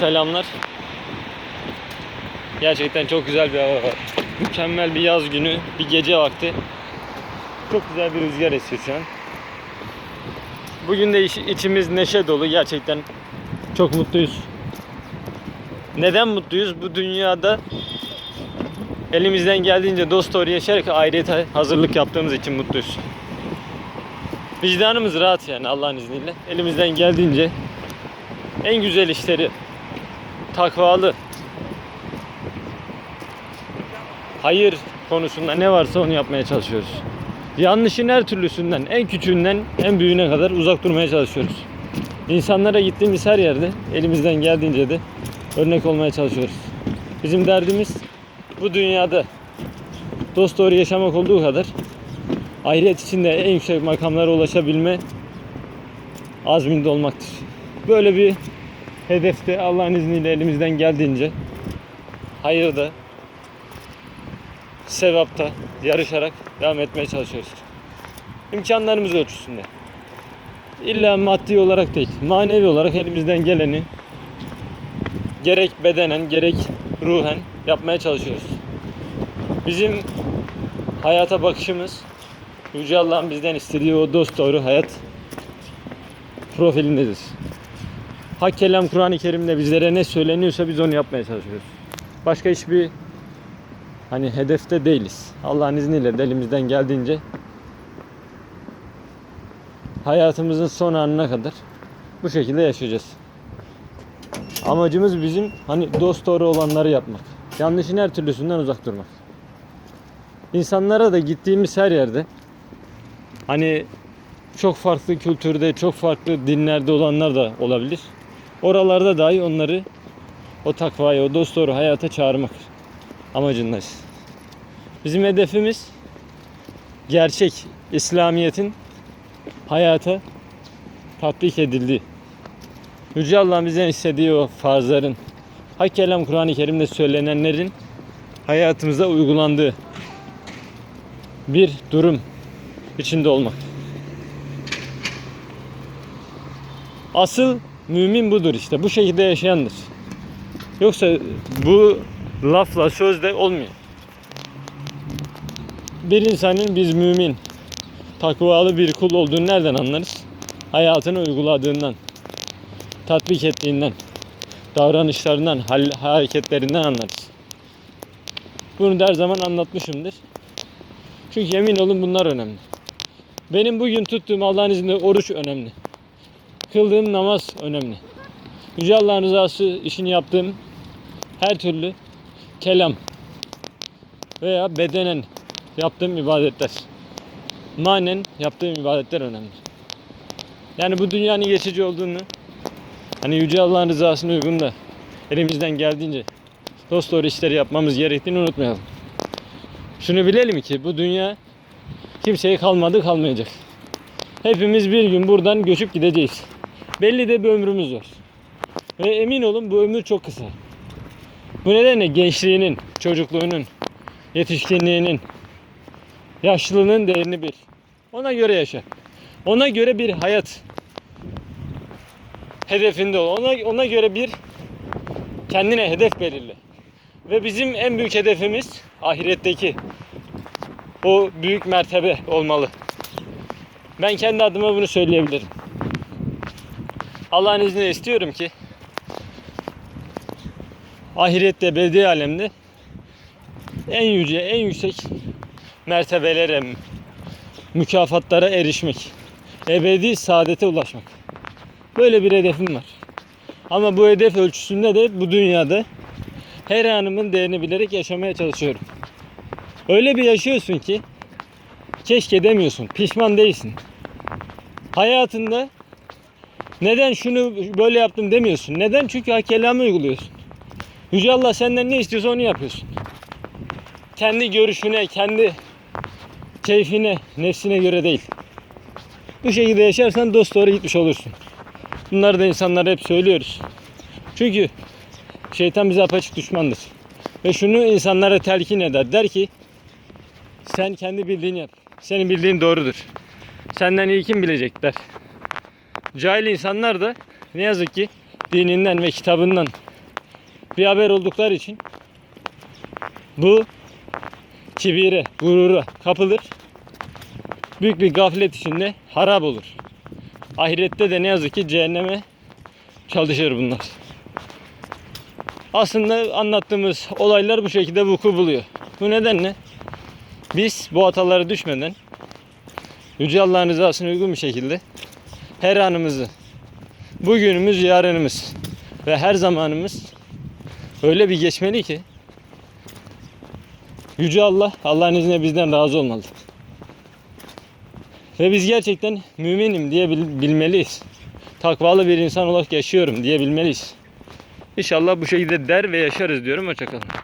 Selamlar. Gerçekten çok güzel bir hava var. Mükemmel bir yaz günü, bir gece vakti. Çok güzel bir rüzgar esiyor şu an. Bugün de iç- içimiz neşe dolu. Gerçekten çok mutluyuz. Neden mutluyuz? Bu dünyada elimizden geldiğince dost doğru yaşayarak ayrıyete hazırlık yaptığımız için mutluyuz. Vicdanımız rahat yani Allah'ın izniyle. Elimizden geldiğince en güzel işleri takvalı hayır konusunda ne varsa onu yapmaya çalışıyoruz. Yanlışın her türlüsünden, en küçüğünden en büyüğüne kadar uzak durmaya çalışıyoruz. İnsanlara gittiğimiz her yerde elimizden geldiğince de örnek olmaya çalışıyoruz. Bizim derdimiz bu dünyada dost doğru yaşamak olduğu kadar ahiret içinde en yüksek makamlara ulaşabilme azminde olmaktır. Böyle bir hedefte Allah'ın izniyle elimizden geldiğince hayırda, sevapta yarışarak devam etmeye çalışıyoruz. İmkanlarımız ölçüsünde. İlla maddi olarak değil, manevi olarak elimizden geleni gerek bedenen gerek ruhen yapmaya çalışıyoruz. Bizim hayata bakışımız Yüce Allah'ın bizden istediği o dost doğru hayat profilindedir. Hak kelam Kur'an-ı Kerim'de bizlere ne söyleniyorsa biz onu yapmaya çalışıyoruz. Başka hiçbir hani hedefte değiliz. Allah'ın izniyle de elimizden geldiğince hayatımızın son anına kadar bu şekilde yaşayacağız. Amacımız bizim hani dost doğru olanları yapmak. Yanlışın her türlüsünden uzak durmak. İnsanlara da gittiğimiz her yerde hani çok farklı kültürde, çok farklı dinlerde olanlar da olabilir. Oralarda dahi onları o takvaya, o dost doğru hayata çağırmak amacındayız. Bizim hedefimiz gerçek İslamiyet'in hayata tatbik edildiği. Yüce Allah'ın bizden istediği o farzların, hak kelam Kur'an-ı Kerim'de söylenenlerin hayatımıza uygulandığı bir durum içinde olmak. Asıl mümin budur işte. Bu şekilde yaşayandır. Yoksa bu lafla sözle olmuyor. Bir insanın biz mümin, takvalı bir kul olduğunu nereden anlarız? Hayatını uyguladığından, tatbik ettiğinden, davranışlarından, hareketlerinden anlarız. Bunu da her zaman anlatmışımdır. Çünkü emin olun bunlar önemli. Benim bugün tuttuğum Allah'ın izniyle oruç önemli. Kıldığım namaz önemli. Yüce Allah'ın rızası için yaptığım her türlü kelam veya bedenen yaptığım ibadetler. Manen yaptığım ibadetler önemli. Yani bu dünyanın geçici olduğunu hani Yüce Allah'ın rızasına uygun da elimizden geldiğince dost doğru işleri yapmamız gerektiğini unutmayalım. Şunu bilelim ki bu dünya kimseye kalmadı kalmayacak. Hepimiz bir gün buradan göçüp gideceğiz. Belli de bir ömrümüz var. Ve emin olun bu ömür çok kısa. Bu nedenle gençliğinin, çocukluğunun, yetişkinliğinin, yaşlılığının değerini bil. Ona göre yaşa. Ona göre bir hayat hedefinde ol. Ona, ona göre bir kendine hedef belirle. Ve bizim en büyük hedefimiz ahiretteki o büyük mertebe olmalı. Ben kendi adıma bunu söyleyebilirim. Allah'ın izniyle istiyorum ki ahirette ebedi alemde en yüce, en yüksek mertebelere, mükafatlara erişmek. Ebedi saadete ulaşmak. Böyle bir hedefim var. Ama bu hedef ölçüsünde de bu dünyada her anımın değerini bilerek yaşamaya çalışıyorum. Öyle bir yaşıyorsun ki keşke demiyorsun, pişman değilsin. Hayatında neden şunu böyle yaptım demiyorsun. Neden? Çünkü hak uyguluyorsun. Yüce Allah senden ne istiyorsa onu yapıyorsun. Kendi görüşüne, kendi keyfine, nefsine göre değil. Bu şekilde yaşarsan dost doğru gitmiş olursun. Bunları da insanlara hep söylüyoruz. Çünkü şeytan bize apaçık düşmandır. Ve şunu insanlara telkin eder. Der ki sen kendi bildiğini yap. Senin bildiğin doğrudur. Senden iyi kim bilecek der. Cahil insanlar da ne yazık ki dininden ve kitabından bir haber oldukları için bu kibire, gurura kapılır. Büyük bir gaflet içinde harap olur. Ahirette de ne yazık ki cehenneme çalışır bunlar. Aslında anlattığımız olaylar bu şekilde vuku buluyor. Bu nedenle biz bu hatalara düşmeden Yüce Allah'ın rızasına uygun bir şekilde her anımızı, bugünümüz, yarınımız ve her zamanımız öyle bir geçmeli ki Yüce Allah Allah'ın izniyle bizden razı olmalı. Ve biz gerçekten müminim diye bil- bilmeliyiz. Takvalı bir insan olarak yaşıyorum diye bilmeliyiz. İnşallah bu şekilde der ve yaşarız diyorum. Hoşçakalın.